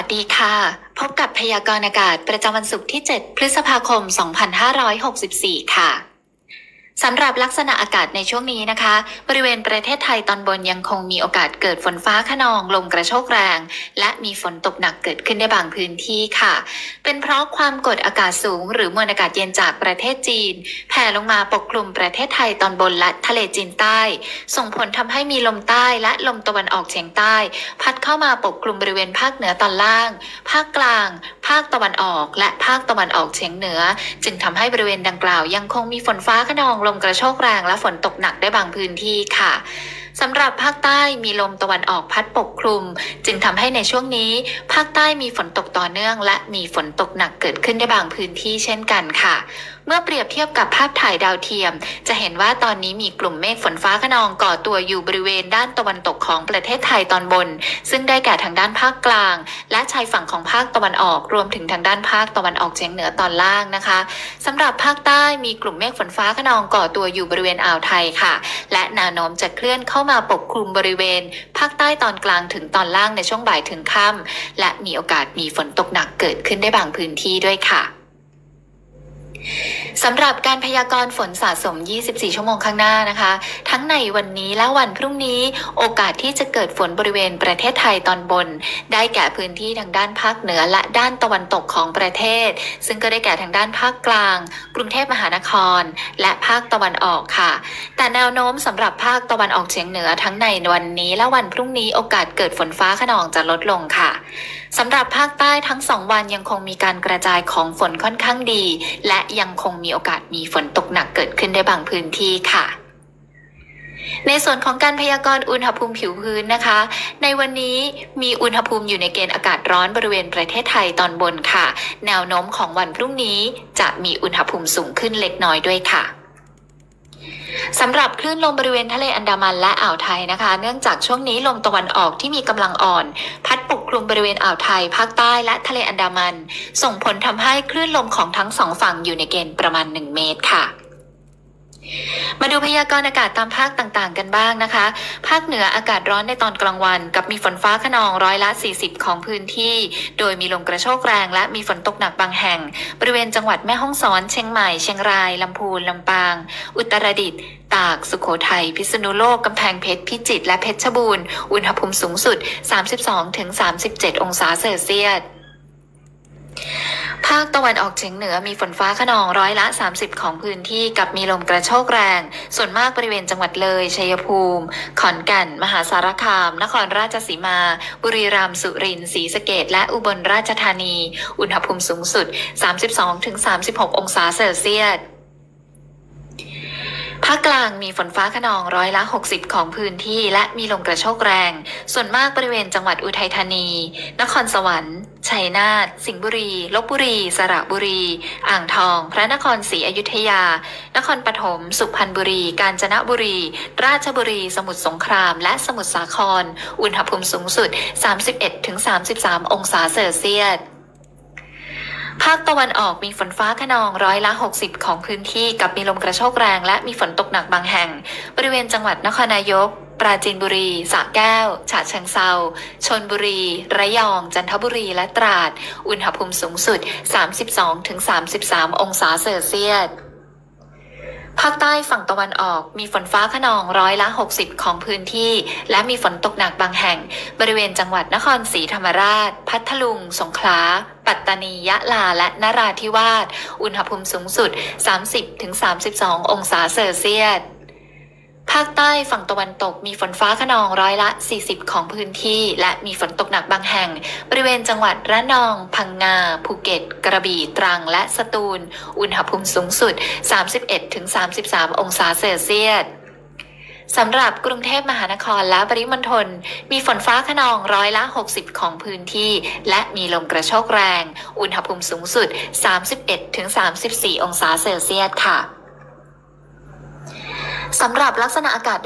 วัสดีค่ะ พบกับพยากรณ์อากาศประจำวันศุกร์ที่ 7 พฤษภาคม 2564 ค่ะ สำหรับลักษณะอากาศในช่วงนี้นะคะ บริเวณประเทศไทยตอนบนยังคงมีโอกาสเกิดฝนฟ้าขนองลมกระโชกแรง และมีฝนตกหนักเกิดขึ้นได้บางพื้นที่ค่ะ เป็นเพราะความกดอากาศสูง หรือมวลอากาศเย็นจากประเทศจีน แผ่ลงมาปกคลุมประเทศไทยตอนบนและทะเลจีนใต้ ส่งผลทำให้มีลมใต้และลมตะวันออกเฉียงใต้ พัดเข้ามาปกคลุมบริเวณภาคเหนือตอนล่าง ภาคกลาง ภาคตะวันออก และภาคตะวันออกเฉียงเหนือ จึงทำให้บริเวณดังกล่าวยังคงมีฝนฟ้าขนองลมกระโชกแรงและฝนตกหนักได้บางพื้นที่ค่ะ สำหรับภาคใต้มีลมตะวันออกพัดปกคลุม จึงทำให้ในช่วงนี้ ภาคใต้มีฝนตกต่อเนื่อง และมีฝนตกหนักเกิดขึ้นได้บางพื้นที่เช่นกันค่ะ เมื่อเปรียบเทียบกับภาพถ่ายดาวเทียม จะเห็นว่าตอนนี้มีกลุ่มเมฆฝนฟ้าขนองก่อตัวอยู่บริเวณด้านตะวันตกของประเทศไทยตอนบน ซึ่งได้แก่ทางด้านภาคกลาง และชายฝั่งของภาคตะวันออก รวมถึงทางด้านภาคตะวันออกเฉียงเหนือตอนล่างนะคะสำหรับภาคใต้มีกลุ่มเมฆฝนฟ้าขนองก่อตัวอยู่บริเวณอ่าวไทยค่ะ และแนวโน้มจะเคลื่อนเข้ามาปกคลุมบริเวณ ภาคใต้ตอนกลางถึงตอนล่างในช่วงบ่ายถึงค่ำและมีโอกาสมีฝนตกหนักเกิดขึ้นได้บางพื้นที่ด้วยค่ะ สำหรับการพยากรณ์ฝนสะสม 24 ชั่วโมงข้างหน้านะคะ ทั้งในวันนี้และวันพรุ่งนี้โอกาสที่จะเกิดฝนบริเวณประเทศไทยตอนบน ได้แก่พื้นที่ทางด้านภาคเหนือและด้านตะวันตกของประเทศ ซึ่งก็ได้แก่ทางด้านภาคกลาง กรุงเทพมหานคร และภาคตะวันออกค่ะ แต่แนวโน้มสำหรับภาคตะวันออกเฉียงเหนือทั้งในวันนี้และวันพรุ่งนี้โอกาสเกิดฝนฟ้าขนองจะลดลงค่ะสำหรับภาคใต้ทั้งสองวันยังคงมีการกระจายของฝนค่อนข้างดี และยังคงมีโอกาสมีฝนตกหนักเกิดขึ้นได้บางพื้นที่ค่ะ ในส่วนของการพยากรณ์อุณหภูมิผิวพื้นนะคะ ในวันนี้มีอุณหภูมิอยู่ในเกณฑ์อากาศร้อนบริเวณประเทศไทยตอนบนค่ะ แนวโน้มของวันพรุ่งนี้จะมีอุณหภูมิสูงขึ้นเล็กน้อยด้วยค่ะ สำหรับคลื่นลมบริเวณทะเลอันดามันและอ่าวไทยนะคะ เนื่องจากช่วงนี้ลมตะวันออกที่มีกำลังอ่อน พัดปกคลุมบริเวณอ่าวไทย ภาคใต้และทะเลอันดามัน ส่งผลทำให้คลื่นลมของทั้งสองฝั่งอยู่ในเกณฑ์ประมาณ 1 เมตรค่ะ มาดูพยากรณ์อากาศตามภาคต่างๆ กันบ้างนะคะ ภาคเหนืออากาศร้อนในตอนกลางวัน กับมีฝนฟ้าขนองร้อยละ 40 ของพื้นที่ โดยมีลมกระโชกแรง และมีฝนตกหนักบางแห่ง บริเวณจังหวัดแม่ฮ่องสอน เชียงใหม่ เชียงราย ลำพูน ลำปาง อุตรดิตถ์ตาก สุโขทัย พิษณุโลก กำแพงเพชร พิจิตร และเพชรบูรณ์ อุณหภูมิสูงสุด 32-37 องศาเซลเซียส ภาคตะวันออกเฉียงเหนือมีฝนฟ้าขนองร้อยละ 30 ของพื้นที่กับมีลมกระโชกแรง ส่วนมากบริเวณจังหวัดเลย ชัยภูมิ ขอนแก่น มหาสารคาม นครราชสีมา บุรีรัมย์ สุรินทร์ ศรีสะเกษและอุบลราชธานี อุณหภูมิสูงสุด 32-36 องศาเซลเซียสภาคกลางมีฝนฟ้าขนองร้อยละ 60 ของพื้นที่และมีลมกระโชกแรง ส่วนมากบริเวณจังหวัดอุทัยธานี นครสวรรค์ ชัยนาท สิงห์บุรี ลบบุรี สระบุรี อ่างทอง พระนครศรีอยุธยา นครปฐม สุพรรณบุรี กาญจนบุรี ราชบุรี สมุทรสงคราม และสมุทรสาคร อุณหภูมิสูงสุด 31-33 องศาเซลเซียสภาคตะวันออกมีฝนฟ้าขนองร้อยละ 60 ของพื้นที่กับมีลมกระโชกแรงและมีฝนตกหนักบางแห่ง บริเวณจังหวัดนครนายก ปราจีนบุรีสระแก้ว ฉะเชิงเซาชนบุรี ระยอง จันทบุรี และตราด อุณหภูมิสูงสุด 32-33 องศาเซลเซียสภาคใต้ฝั่งตะวันออกมีฝนฟ้าขนองร้อยละ 60 ของพื้นที่ และมีฝนตกหนักบางแห่ง บริเวณจังหวัดนครศรีธรรมราช พัทลุง สงขลา ปัตตานี ยะลา และนราธิวาส อุณหภูมิสูงสุด 30-32 องศาเซลเซียสาคใต้ฝั่งตะวันตกมีฝนฟ้าขนองร้อยละ 40 ของพื้นที่ และมีฝนตกหนักบางแห่ง บริเวณจังหวัดระนอง พังงา ภูเก็ต กระบี่ตรัง และสตูล อุณหภูมิสูงสุด 31-33 องศาเซลเซียสสำหรับกรุงเทพมหานครและปริมณฑลมีฝนฟ้าขนองร้อยละ 60 ของพื้นที่ และมีลมกระโชกแรง อุณหภูมิสูงสุด 31-34 องศาเซลเซียสค่ะ สำหรับลักษณะอากาศ